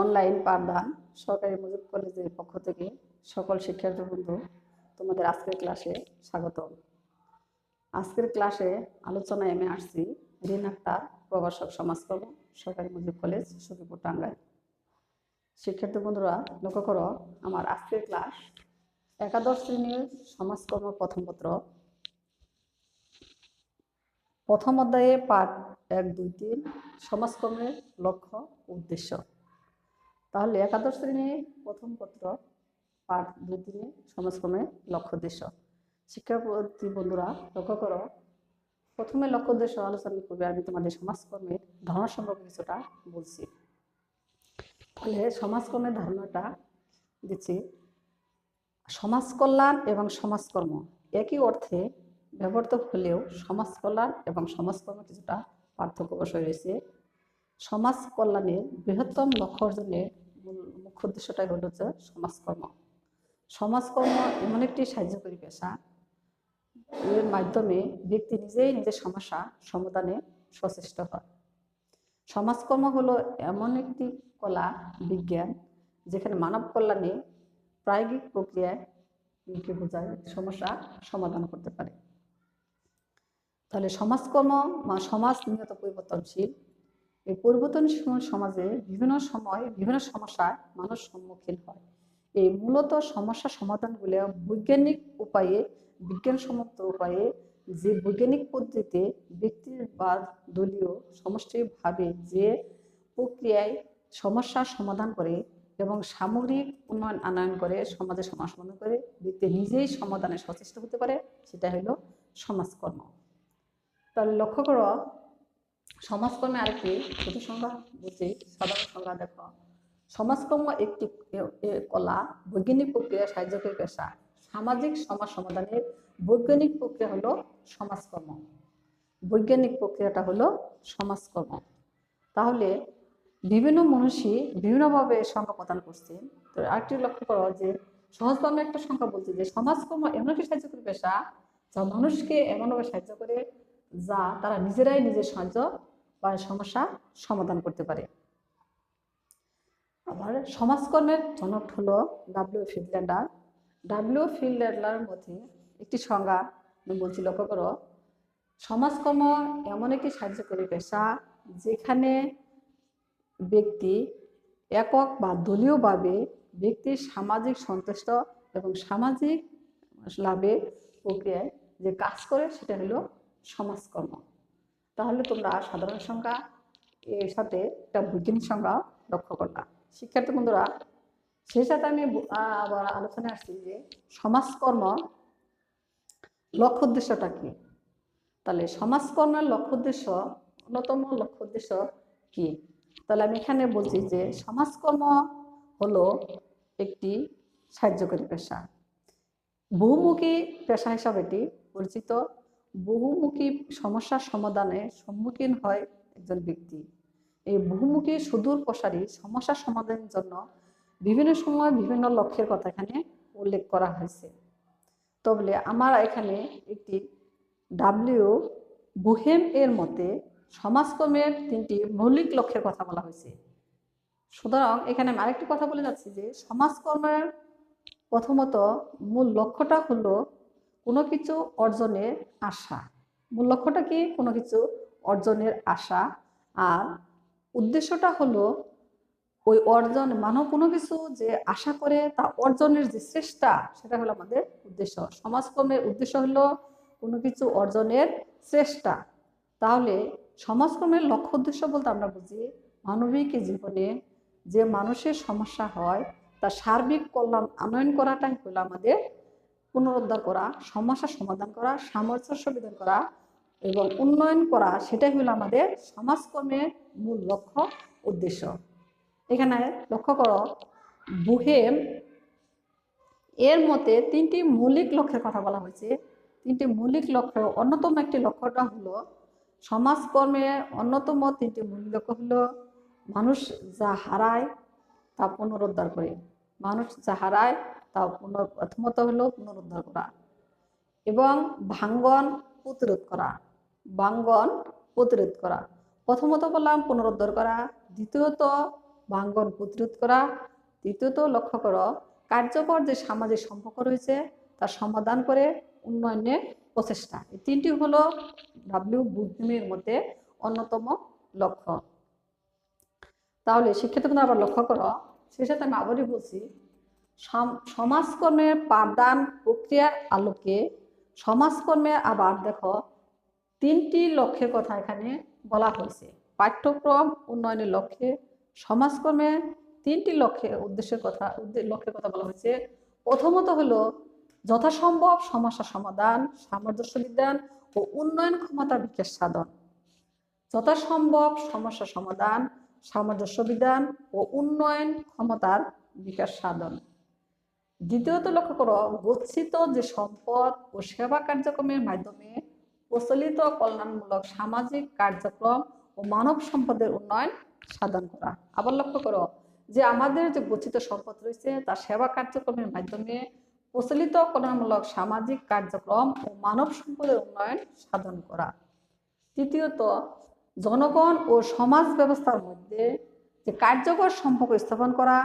Online পাঠদান সরকারি মুজিব কলেজের পক্ষ থেকে সকল শিক্ষার্থী বন্ধু, তোমাদের আজকের ক্লাসে স্বাগত আজকের ক্লাসে আলোচনায় আমি আসছি রিন আক্তার, প্রভাষক সমাজকর্ম, সরকারি মুজিব কলেজ, সখীপুর টাঙ্গাইল। শিক্ষার্থী বন্ধুরা, লক্ষ্য করো, আমার আজকের ক্লাস একাদশ শ্রেণির সমাজকর্ম প্রথম পত্র। প্রথম অধ্যায়ে পাঠ এক দুই তিন, সমাজকর্মের লক্ষ্য, উদ্দেশ্য। তাহলে একাদশ শ্রেণি প্রথম পত্র, পাঠ দুই তিনে সমাজকর্মের লক্ষ্য উদ্দেশ্য। শিক্ষার্থী বন্ধুরা, লক্ষ্য করো, প্রথমে লক্ষ্য উদ্দেশ্য আলোচনা করবে আমি তোমাদের সমাজকর্মের ধারণা সম্পর্কে কিছুটা বলছি। তাহলে সমাজকর্মের ধারণাটা দিচ্ছি সমাজ কল্যাণ এবং সমাজকর্ম। একই অর্থে ব্যবহৃত হলেও সমাজ কল্যাণ এবং সমাজকর্ম কিছুটা পার্থক্য বসে রয়েছে। সমাজ কল্যাণের বৃহত্তম লক্ষ্য অর্জনের মুখ্য উদ্দেশ্যটাই হলো যে সমাজকর্ম। সমাজকর্ম এমন একটি সাহায্যকারী পেশা, এর মাধ্যমে ব্যক্তি নিজেই নিজের সমস্যা সমাধানে সচেষ্ট হয়। সমাজকর্ম হলো এমন একটি কলা, বিজ্ঞান, যেখানে মানব কল্যাণে প্রায়োগিক প্রক্রিয়ায় বোঝায়, সমস্যা সমাধান করতে পারে। তাহলে সমাজকর্ম বা সমাজ নিহত পরিবর্তনশীল এই পরিবর্তনশীল সমাজে বিভিন্ন সময় বিভিন্ন সমস্যায় মানুষ সম্মুখীন হয়। এই মূলত সমস্যা সমাধানগুলো বৈজ্ঞানিক উপায়ে, বিজ্ঞানসম্মত উপায়ে যে বৈজ্ঞানিক পদ্ধতিতে ব্যক্তির বা দলীয় সমষ্টিভাবে যে প্রক্রিয়ায় সমস্যার সমাধান করে এবং সামগ্রিক উন্নয়ন আনয়ন করে সমাজে সমাজ সমাধান করে, ব্যক্তি নিজেই সমাধানে সচেষ্ট হতে পারে, সেটা হলো সমাজকর্ম। তাহলে লক্ষ্য করো সমাজকর্মে আরেকটি ছোট সংজ্ঞা বলছি, সাধারণ সংজ্ঞা দেখো। সমাজকর্ম একটি কলা, বৈজ্ঞানিক প্রক্রিয়া সাহায্যকারী পেশা। সামাজিক সমাজ সমাধানের বৈজ্ঞানিক প্রক্রিয়া হলো সমাজকর্ম। বৈজ্ঞানিক প্রক্রিয়াটা হলো সমাজকর্ম। তাহলে বিভিন্ন মানুষই বিভিন্নভাবে সংখ্যা প্রদান করছে। তো আরেকটি লক্ষ্য করো যে সহজভাবে একটা সংখ্যা বলছে যে, সমাজকর্ম এমন একটি সাহায্যকারী পেশা যা মানুষকে এমনভাবে সাহায্য করে যা তারা নিজেরাই নিজের সাহায্য বা সমস্যা সমাধান করতে পারে। আবার সমাজকর্মের জনক হলো ডাব্লিউ ফিল্ডল্যান্ডার ডাব্লিউ ফিল্ডল্যান্ডার মধ্যে একটি সংজ্ঞা বলছি, লক্ষ্য করো। সমাজকর্ম এমন একটি সাহায্যকারী পেশা যেখানে ব্যক্তি একক বা দলীয়ভাবে ব্যক্তির সামাজিক সন্তুষ্ট এবং সামাজিক লাভের প্রক্রিয়ায় যে কাজ করে সেটা হলো সমাজকর্ম। তাহলে তোমরা সাধারণ সংখ্যা এর সাথে একটা বৈজ্ঞানিক সংজ্ঞা লক্ষ্য করলাম শিক্ষার্থী বন্ধুরা, সেই সাথে আমি আবার আলোচনায় আসছি যে সমাজকর্ম লক্ষ্য উদ্দেশ্যটা কি? তাহলে সমাজকর্মের লক্ষ্য উদ্দেশ্য, অন্যতম লক্ষ্য উদ্দেশ্য কি? তাহলে আমি এখানে বলছি যে সমাজকর্ম হলো একটি সাহায্যকারী পেশা। বহুমুখী পেশা হিসাবে এটি পরিচিত। বহুমুখী সমস্যার সমাধানে সম্মুখীন হয় একজন ব্যক্তি। এই বহুমুখী সুদূর প্রসারী সমস্যা সমাধানের জন্য বিভিন্ন সময় বিভিন্ন লক্ষ্যের কথা এখানে উল্লেখ করা হয়েছে। তবে আমার এখানে একটি ডাব্লিউ বুহেম এর মতে সমাজকর্মের তিনটি মৌলিক লক্ষ্যের কথা বলা হয়েছে। সুতরাং এখানে আমি আরেকটি কথা বলে যাচ্ছি যে সমাজকর্মের প্রথমত মূল লক্ষ্যটা হলো কোনো কিছু অর্জনের আশা। মূল লক্ষ্যটা কি? কোনো কিছু অর্জনের আশা। আর উদ্দেশ্যটা হলো, ওই অর্জন মানব কোনো কিছু যে আশা করে তা অর্জনের যে চেষ্টা, সেটা হলো আমাদের উদ্দেশ্য। সমাজকর্মের উদ্দেশ্য হলো কোনো কিছু অর্জনের চেষ্টা। তাহলে সমাজকর্মের লক্ষ্য উদ্দেশ্য বলতে আমরা বুঝি, মানবিক জীবনে যে মানুষের সমস্যা হয় তা সার্বিক কল্যাণ আনয়ন করাটাই হলো আমাদের পুনরুদ্ধার করা সমস্যা সমাধান করা সামর্থ্য বিধান করা এবং উন্নয়ন করা, সেটাই হলো আমাদের সমাজকর্মের মূল লক্ষ্য, উদ্দেশ্য। এখানে লক্ষ্য করো, বুহেম এর মতে তিনটি মৌলিক লক্ষ্যের কথা বলা হয়েছে। তিনটি মৌলিক লক্ষ্য, অন্যতম একটি লক্ষ্যটা হলো সমাজকর্মের অন্যতম তিনটি মূল লক্ষ্য হলো, মানুষ যা হারায় তা পুনরুদ্ধার করে। মানুষ যা হারায় তা পুনর প্রথমত হলো পুনরুদ্ধার করা। এবং ভাঙ্গন প্রতিরোধ করা। ভাঙ্গন প্রতিরোধ করা। প্রথমত বললাম পুনরুদ্ধার করা। দ্বিতীয়ত ভাঙ্গন প্রতিরোধ করা। তৃতীয়ত লক্ষ্য করো, কার্যকর যে সামাজিক সম্পর্ক রয়েছে তার সমাধান করে উন্নয়নের প্রচেষ্টা। এই তিনটি হলো ডাব্লিউ বুদ্ধিমের মধ্যে অন্যতম লক্ষ্য। তাহলে শিক্ষার্থীবৃন্দ আবার লক্ষ্য করো সেই সাথে আমি আবারই বলছি সমাজকর্মের পাঠদান প্রক্রিয়ার আলোকে সমাজকর্মে আবার দেখো, তিনটি লক্ষ্যের কথা এখানে বলা হয়েছে। পাঠ্যক্রম উন্নয়নের লক্ষ্যে সমাজকর্মে তিনটি লক্ষ্যে উদ্দেশ্যের কথা লক্ষ্যের কথা বলা হয়েছে। প্রথমত হলো যথাসম্ভব সমস্যা সমাধান, সামঞ্জস্য বিজ্ঞান ও উন্নয়ন ক্ষমতা বিকাশ সাধন। যথাসম্ভব সমস্যা সমাধান, সামঞ্জস্য বিধান ও উন্নয়ন ক্ষমতার বিকাশ সাধন। দ্বিতীয়ত লক্ষ্য করো, গচ্ছিত যে সম্পদ ও সেবা কার্যক্রমের মাধ্যমে প্রচলিত কল্যাণমূলক সামাজিক কার্যক্রম ও মানব সম্পদের উন্নয়ন সাধন করা। আবার লক্ষ্য করো যে আমাদের যে গচ্ছিত সম্পদ রয়েছে তার সেবা কার্যক্রমের মাধ্যমে প্রচলিত কল্যাণমূলক সামাজিক কার্যক্রম ও মানব সম্পদের উন্নয়ন সাধন করা। তৃতীয়ত, জনগণ ও সমাজ ব্যবস্থার মধ্যে যে কার্যকর সম্পর্ক স্থাপন করা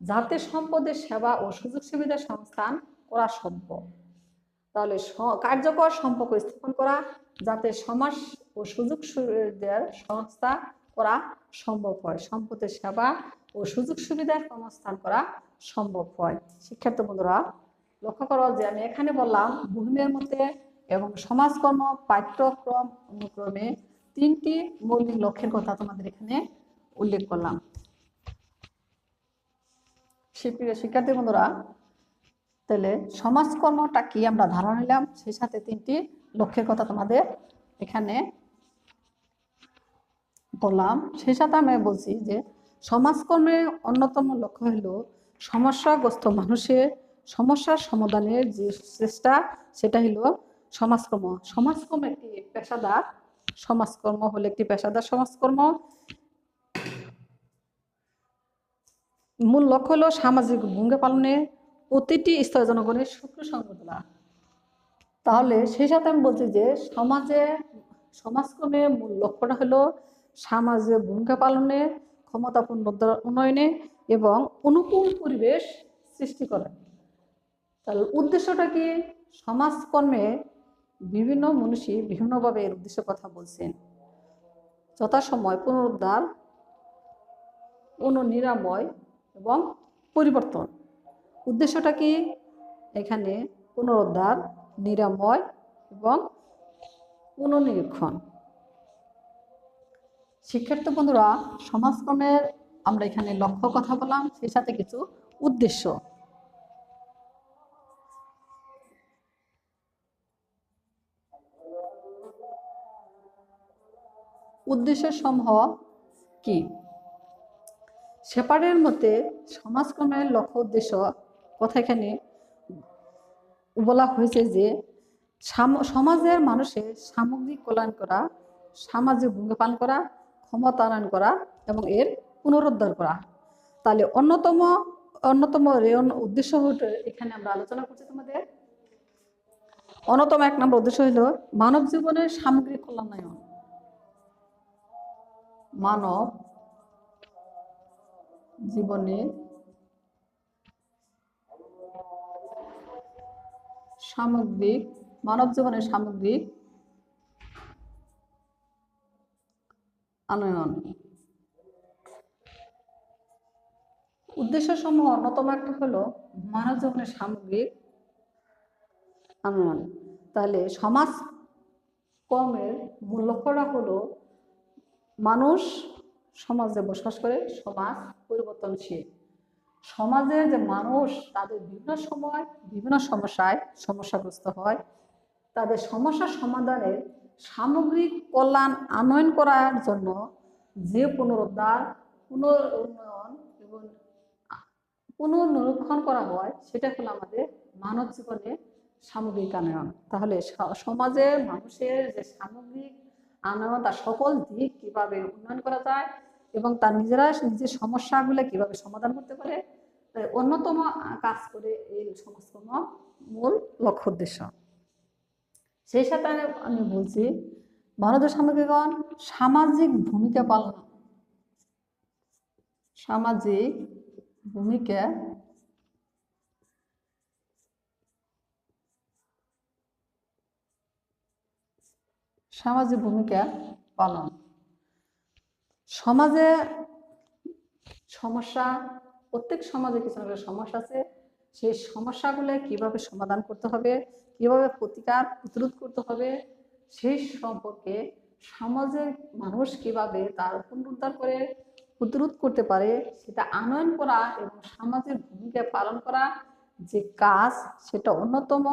যাতে সম্পদের সেবা ও সুযোগ সুবিধা সংস্থান করা সম্ভব। তাহলে কার্যকর সম্পর্ক স্থাপন করা, যাতে সমাজ ও সুযোগ সুবিধার সংস্থা করা সম্ভব হয়। সম্পদের সেবা ও সুযোগ সুবিধার সংস্থান করা সম্ভব হয়। শিক্ষার্থী বন্ধুরা, লক্ষ্য করো যে আমি এখানে বললাম, ভূমির মধ্যে এবং সমাজকর্ম পাঠ্যক্রম অনুক্রমে তিনটি মৌলিক লক্ষ্যের কথা তোমাদের এখানে উল্লেখ করলাম। সুপ্রিয় শিক্ষার্থী বন্ধুরা, তাহলে সমাজকর্মটা কি আমরা ধারণা নিলাম? সেই সাথে তিনটি লক্ষ্যের কথা তোমাদের এখানে বললাম। সেই সাথে আমি বলছি যে সমাজকর্মের অন্যতম লক্ষ্য হলো সমস্যাগ্রস্ত মানুষের সমস্যার সমাধানের যে চেষ্টা, সেটা হলো সমাজকর্ম। সমাজকর্ম একটি পেশাদার সমাজকর্ম হলো একটি পেশাদার সমাজকর্ম। মূল লক্ষ্য হলো সামাজিক ভূমিকা পালনে প্রতিটি স্তরের জনগণের সুখসঙ্গ তোলা তাহলে সেই সাথে আমি বলছি যে সমাজে সমাজকর্মের মূল লক্ষ্যটা হলো সমাজে ভূমিকা পালনে ক্ষমতাপূর্ণ উন্নয়নে এবং অনুকূল পরিবেশ সৃষ্টি করা। তাহলে উদ্দেশ্যটা কি? সমাজকর্মে বিভিন্ন মনীষী বিভিন্নভাবে এর উদ্দেশ্যে কথা বলছেন। যথাসময় পুনরুদ্ধার, পুনর্নিরাময় এবং পরিবর্তন। উদ্দেশ্যটা কি? এখানে পুনরুদ্ধার, নিরাময় এবং পুনর্নিরীক্ষণ। শিক্ষার্থী বন্ধুরা, সমাজকর্মের আমরা এখানে লক্ষ্য কথা বললাম, সেই সাথে কিছু উদ্দেশ্য। উদ্দেশ্য সমূহ কি? সেপারের মতে, সমাজকর্মের লক্ষ্য উদ্দেশ্য কথা এখানে বলা হয়েছে যে, সাম- সমাজের মানুষের সামগ্রিক কল্যাণ করা, সামাজিক ভূমিকা পালন করা ক্ষমতায়ন করা এবং এর পুনরুদ্ধার করা। তাহলে অন্যতম অন্যতম রেয়ন উদ্দেশ্য এখানে আমরা আলোচনা করছি তোমাদের। অন্যতম এক নম্বর উদ্দেশ্য হলো মানব জীবনের সামগ্রিক কল্যাণায়ন। মানব জীবনে সামগ্রিক, মানব জীবনের সামগ্রিক আনয়ন। উদ্দেশ্য সমূহ অন্যতম একটা হলো মানব জীবনের সামগ্রিক আনয়ন। তাহলে সমাজ কর্মের মূল লক্ষ্যটা হলো মানুষ সমাজে বসবাস করে, সমাজ পরিবর্তনশীল। সমাজে যে মানুষ, তাদের বিভিন্ন সময় বিভিন্ন সমস্যায় সমস্যাগ্রস্ত হয়। তাদের সমস্যার সমাধানের সামগ্রিক কল্যাণ আনয়ন করার জন্য যে পুনরুদ্ধার পুনর উন্নয়ন এবং পুনর্নিরীক্ষণ করা হয়, সেটা হলো আমাদের মানব জীবনে সামগ্রিক আনয়ন। তাহলে স- সমাজে মানুষের যে সামগ্রিক আনয়ন, তার সকল দিক কীভাবে উন্নয়ন করা যায় এবং তার নিজেরা নিজের সমস্যাগুলো কীভাবে সমাধান করতে পারে অন্যতম কাজ করে এই সমাজকর্ম মূল লক্ষ্য উদ্দেশ্য। সেই সাথে আমি- বলছি ভারতীয় সামগ্রিকগণ সামাজিক ভূমিকা পালন, সামাজিক ভূমিকা সামাজিক ভূমিকা পালন। সমাজে সমস্যা, প্রত্যেক সমাজে কিছু না সমস্যা আছে। সেই সমস্যাগুলো কীভাবে সমাধান করতে হবে, কীভাবে প্রতিকার প্রতিরোধ করতে হবে, সেই সম্পর্কে সমাজের মানুষ কীভাবে তার পুনরুদ্ধার করে, প্রতিরোধ করতে পারে, সেটা আনয়ন করা এবং সমাজের ভূমিকা পালন করা যে কাজ, সেটা অন্যতম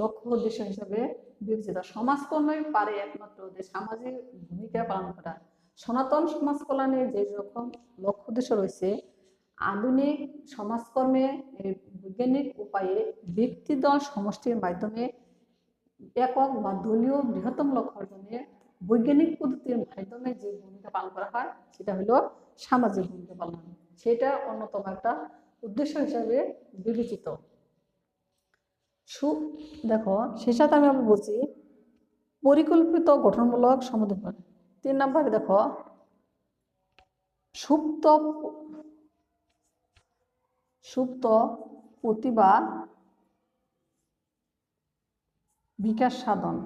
লক্ষ্য উদ্দেশ্য হিসেবে বিবেচিত। সমাজকর্মই পারে একমাত্র যে সামাজিক ভূমিকা পালন করা সনাতন সমাজ কল্যাণের যে রকম লক্ষ্য উদ্দেশ্য রয়েছে, আধুনিক সমাজকর্মে বৈজ্ঞানিক উপায়ে ব্যক্তি দল সমষ্টির মাধ্যমে একক বা দলীয় বৃহত্তম লক্ষ্য অর্জনে বৈজ্ঞানিক পদ্ধতির মাধ্যমে যে ভূমিকা পালন করা হয়, সেটা হলো সামাজিক ভূমিকা পালন। সেটা অন্যতম একটা উদ্দেশ্য হিসাবে বিবেচিত। সু, দেখো, সেই সাথে আমি বলছি, পরিকল্পিত গঠনমূলক সমাধান তিন নম্বরে দেখো। সুপ্ত সুপ্ত প্রতিভা বিকাশ সাধন।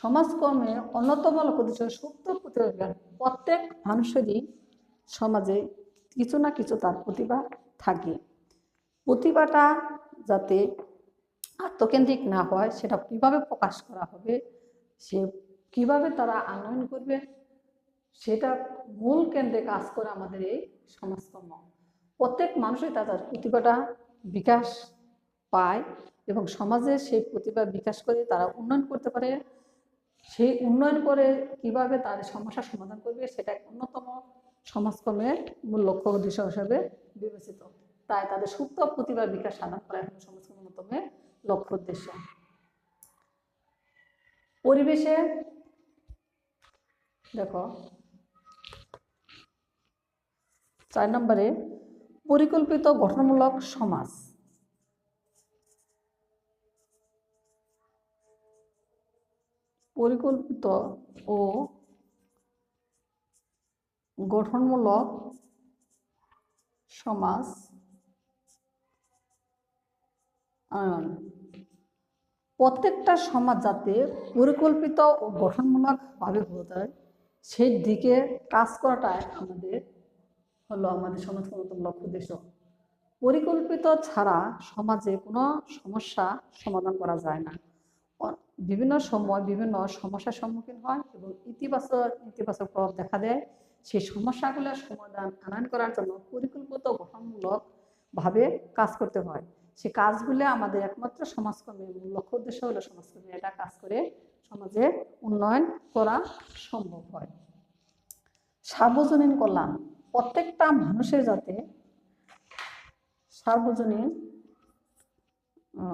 সমাজকর্মে অন্যতম লক্ষ্য সুপ্ত প্রতিভা প্রত্যেক মানুষেরই সমাজে কিছু না কিছু তার প্রতিভা থাকে। প্রতিভাটা যাতে আত্মকেন্দ্রিক না হয়, সেটা কীভাবে প্রকাশ করা হবে, সে কীভাবে তারা আনয়ন করবে, সেটা মূল কেন্দ্রে কাজ করে আমাদের এই সমাজকর্ম। প্রত্যেক মানুষই তাদের প্রতিভাটা বিকাশ পায় এবং সমাজে সেই প্রতিভা বিকাশ করে তারা উন্নয়ন করতে পারে। সেই উন্নয়ন করে কীভাবে তার সমস্যার সমাধান করবে, সেটা অন্যতম সমাজকর্মের মূল লক্ষ্য উদ্দেশ্য হিসাবে বিবেচিত। তাই তাদের সুপ্ত প্রতিভা বিকাশ সাধন করা এখন সমাজকর্মের অন্যতম লক্ষ্য উদ্দেশ্য। পরিবেশে দেখো চার নম্বরে পরিকল্পিত গঠনমূলক সমাজ। পরিকল্পিত ও গঠনমূলক সমাজ আয়ন। প্রত্যেকটা সমাজ যাতে পরিকল্পিত ও গঠনমূলকভাবে হয়ে যায়, সেই দিকে কাজ করাটাই আমাদের হলো আমাদের সমাজ অন্যতম লক্ষ্য উদ্দেশ্য। পরিকল্পিত ছাড়া সমাজে কোনো সমস্যা সমাধান করা যায় না। বিভিন্ন সময় বিভিন্ন সমস্যার সম্মুখীন হয় এবং ইতিবাচক ইতিবাচক প্রভাব দেখা দেয়। সেই সমস্যাগুলোর সমাধান আনয়ন করার জন্য পরিকল্পিত গঠনমূলকভাবে কাজ করতে হয়। সে কাজগুলো আমাদের একমাত্র সমাজকর্মের মূল লক্ষ্য উদ্দেশ্য হলো সমাজকর্মী এটা কাজ করে সমাজে উন্নয়ন করা সম্ভব হয়। সার্বজনীন কল্যাণ, প্রত্যেকটা মানুষের যাতে সার্বজনীন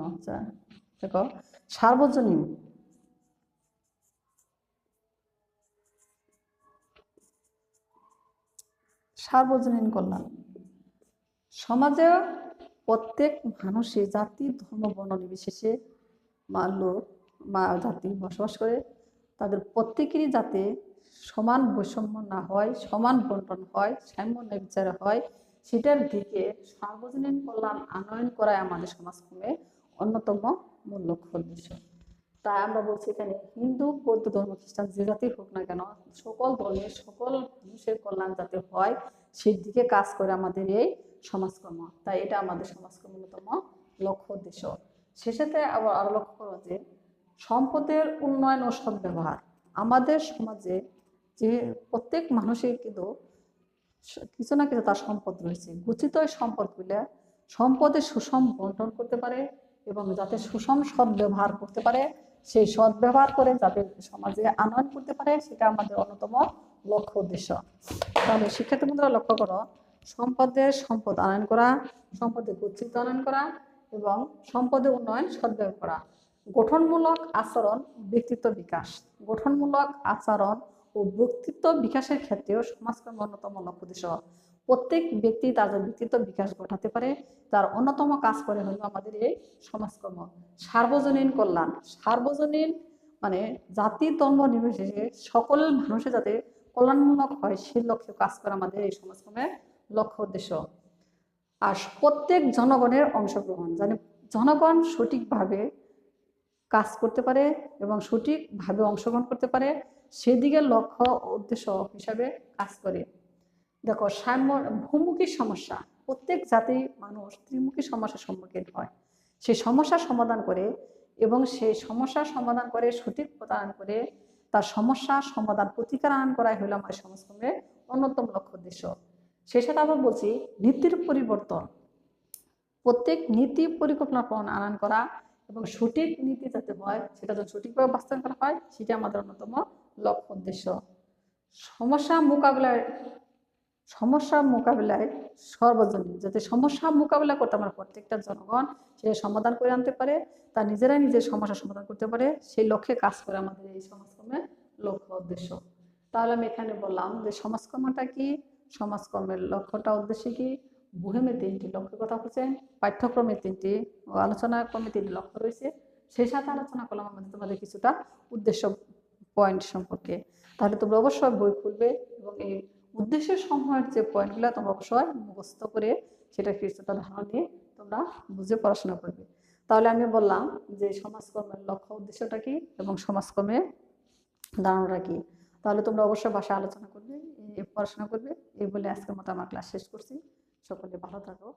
আচ্ছা দেখো, সার্বজনীন সার্বজনীন কল্যাণ। সমাজে প্রত্যেক মানুষে জাতি, ধর্ম, বর্ণ নির্বিশেষে মা লোক, মা জাতি বসবাস করে। তাদের প্রত্যেকেরই যাতে সমান বৈষম্য না হয়, সমান বন্টন হয়, সাম্য বিচার হয়, সেটার দিকে সার্বজনীন কল্যাণ আনয়ন করাই আমাদের সমাজকর্মে অন্যতম মূল লক্ষ্য উদ্দেশ্য। তাই আমরা বলছি এখানে, হিন্দু, বৌদ্ধ ধর্ম, খ্রিস্টান যে জাতির হোক না কেন, সকল ধর্মের, সকল মানুষের কল্যাণ যাতে হয় সেই দিকে কাজ করে আমাদের এই সমাজকর্ম। তাই এটা আমাদের সমাজকর্ম অন্যতম লক্ষ্য উদ্দেশ্য। শেষেতে আবার আরও লক্ষ্য করো যে সম্পদের উন্নয়ন ও সদ্ব্যবহার। আমাদের সমাজে যে প্রত্যেক মানুষের কিন্তু কিছু না কিছু তার সম্পদ রয়েছে। গচ্ছিত এই সম্পদগুলো সম্পদের সুষম বন্টন করতে পারে এবং যাতে সুষম সদ্ব্যবহার করতে পারে, সেই সদ্ব্যবহার করে যাতে সমাজে আনয়ন করতে পারে, সেটা আমাদের অন্যতম লক্ষ্য উদ্দেশ্য। তাহলে শিক্ষার্থী লক্ষ্য করো সম্পদের সম্পদ আনয়ন করা সম্পদের গচ্ছিত আনয়ন করা এবং সম্পদের উন্নয়ন সদ্ব্যবহার করা। গঠনমূলক আচরণ ব্যক্তিত্ব বিকাশ। গঠনমূলক আচরণ ও ব্যক্তিত্ব বিকাশের ক্ষেত্রেও সমাজকর্ম অন্যতম লক্ষ্য উদ্দেশ্য প্রত্যেক ব্যক্তি তাদের ব্যক্তিত্ব বিকাশ ঘটাতে পারে, তার অন্যতম কাজ করে হলো আমাদের এই সমাজকর্ম। সার্বজনীন কল্যাণ। সার্বজনীন মানে জাতি, ধর্ম নির্বিশেষে সকল মানুষের যাতে কল্যাণমূলক হয় সেই লক্ষ্যে কাজ করা আমাদের এই সমাজকর্মের লক্ষ্য উদ্দেশ্য। আর প্রত্যেক জনগণের অংশগ্রহণ, যেন জনগণ সঠিকভাবে কাজ করতে পারে এবং সঠিকভাবে অংশগ্রহণ করতে পারে, সেদিকে লক্ষ্য উদ্দেশ্য হিসাবে কাজ করে। দেখো, সাম্য, ভূমুখী সমস্যা, প্রত্যেক জাতি মানুষ ত্রিমুখী সমস্যার সম্মুখীন হয়। সেই সমস্যার সমাধান করে এবং সেই সমস্যার সমাধান করে, সঠিক প্রদান করে, তার সমস্যা সমাধান প্রতিকার আন করাই হলো আমার সমাজকর্মের অন্যতম লক্ষ্য উদ্দেশ্য। সেই সাথে আবার বলছি, নীতির পরিবর্তন। প্রত্যেক নীতি পরিকল্পনা আনয়ন করা এবং সঠিক নীতি যাতে হয়, সেটা যদি সঠিকভাবে বাস্তবায়ন করা হয়, সেটা আমাদের অন্যতম লক্ষ্য উদ্দেশ্য। সমস্যা মোকাবিলায় সমস্যা মোকাবিলায় সর্বজনীন। যাতে সমস্যা মোকাবিলা করতে আমরা প্রত্যেকটা জনগণ সেটা সমাধান করে আনতে পারে তা নিজেরাই নিজের সমস্যা সমাধান করতে পারে, সেই লক্ষ্যে কাজ করে আমাদের এই সমাজকর্মের লক্ষ্য উদ্দেশ্য। তাহলে আমি এখানে বললাম যে সমাজকর্মটা কি? সমাজকর্মের লক্ষ্যটা, উদ্দেশ্যে কি? বুহেমে তিনটি লক্ষ্যের কথা হচ্ছে পাঠ্যক্রমে তিনটি আলোচনা ক্রমে তিনটি লক্ষ্য রয়েছে। সেই সাথে আলোচনা করলাম আমাদের তোমাদের কিছুটা উদ্দেশ্য পয়েন্ট সম্পর্কে। তাহলে তোমরা অবশ্যই বই খুলবে এবং এই উদ্দেশ্য সমূহের যে পয়েন্টগুলো তোমরা অবশ্যই মুখস্থ করে সেটা কিছুটা ধারণা নিয়ে তোমরা বুঝে পড়াশোনা করবে। তাহলে আমি বললাম যে সমাজকর্মের লক্ষ্য উদ্দেশ্যটা কি এবং সমাজকর্মের ধারণাটা কি? তাহলে তোমরা অবশ্যই বাসায় আলোচনা করবে পড়াশোনা করবে। এই বলে আজকের মতো আমার ক্লাস শেষ করছি। সকলে ভালো থাকো।